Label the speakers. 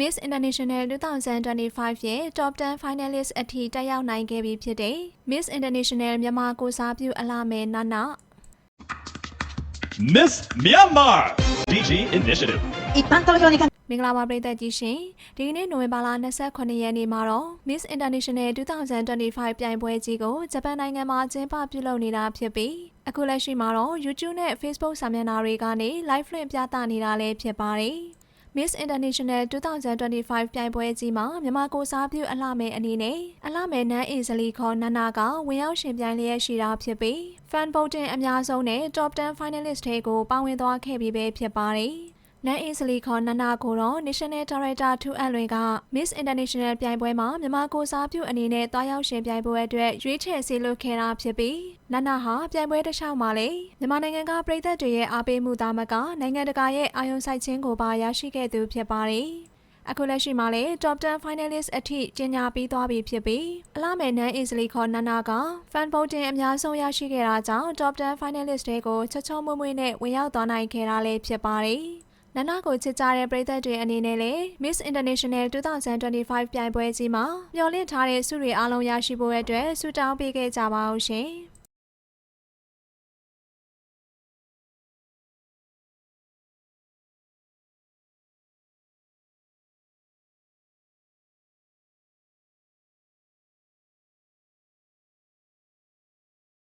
Speaker 1: Miss International 2025ရဲ့ Top 10 Finalist အထိတက်ရောက်နိုင်ခဲ့ပြီဖြစ်တဲ့ Miss International မြန်မာကိုစားပြုအလားမယ်နာနာ
Speaker 2: Miss Myanmar DG Initiative.
Speaker 3: 一般投票に関
Speaker 1: မင်္ဂလာပါပရိသတ်ကြီးရှင်ဒီကနေ့နိုဝင်ဘာလ28ရက်နေ့မှာတော့ Miss International 2025ပြိုင်ပွဲကြီးကိုဂျပန်နိုင်ငံမှာကျင်းပပြုလုပ်နေတာဖြစ်ပြီးအခုလက်ရှိမှာတော့ YouTube နဲ့ Facebook စာမျက်နှာတွေကနေ live လွှင့်ပြသနေတာလည်းဖြစ်ပါတယ် Miss International 2025ပြိုင်ပွဲကြီးမှာမြန်မာကိုစားပြုအလှမယ်အနေနဲ့အလှမယ်နန်းအင်ဇလီခေါ်နန္နာကဝင်ရောက်ရှင်ပြိုင်လျက်ရှိတာဖြစ်ပြီး fan voting အများဆုံးနဲ့ top 10 finalist တွေကိုပါဝင်သွားခဲ့ပြီးပဲဖြစ်ပါတယ်။ နန်းအင်ဇလီခေါ်နန္နာကိုတော့ National Director 2အလွင်က Miss International ပြိုင်ပွဲမှာမြန်မာကိုစားပြုအနေနဲ့တွားရောက်ရှင်ပြိုင်ပွဲအတွက်ရွေးချယ်စီလွတ်ခဲ့တာဖြစ်ပြီးနန္နာဟာပြိုင်ပွဲတစ်လျှောက်မှာလေမြန်မာနိုင်ငံကပြည်သက်တွေရဲ့အားပေးမှုသားမကနိုင်ငံတကာရဲ့အာရုံစိုက်ခြင်းကိုပါရရှိခဲ့သူဖြစ်ပါတယ်။အခုလက်ရှိမှာလည်း Top 10 Finalist အထိကျင်းညာပြီးသွားပြီဖြစ်ပြီးအလားမယ်နန်းအင်စလီခေါ်နန္နာက Fan Voting အများဆုံးရရှိခဲ့တာကြောင့် Top 10 Finalist တွေကိုချက်ချုံမွေ့မွေ့နဲ့ဝင်ရောက်သွားနိုင်ခဲ့တာလည်းဖြစ်ပါတယ်။ နန္နာကိုချစ်ကြတဲ့ပရိသတ်တွေအနေနဲ့လည်း Miss International 2025ပြိုင်ပွဲကြီးမှာမျှော်လင့်ထားတဲ့ဆုတွေအားလုံးရရှိဖို့အတွက်ဆုတောင်းပေးခဲ့ကြပါဦးရှင်။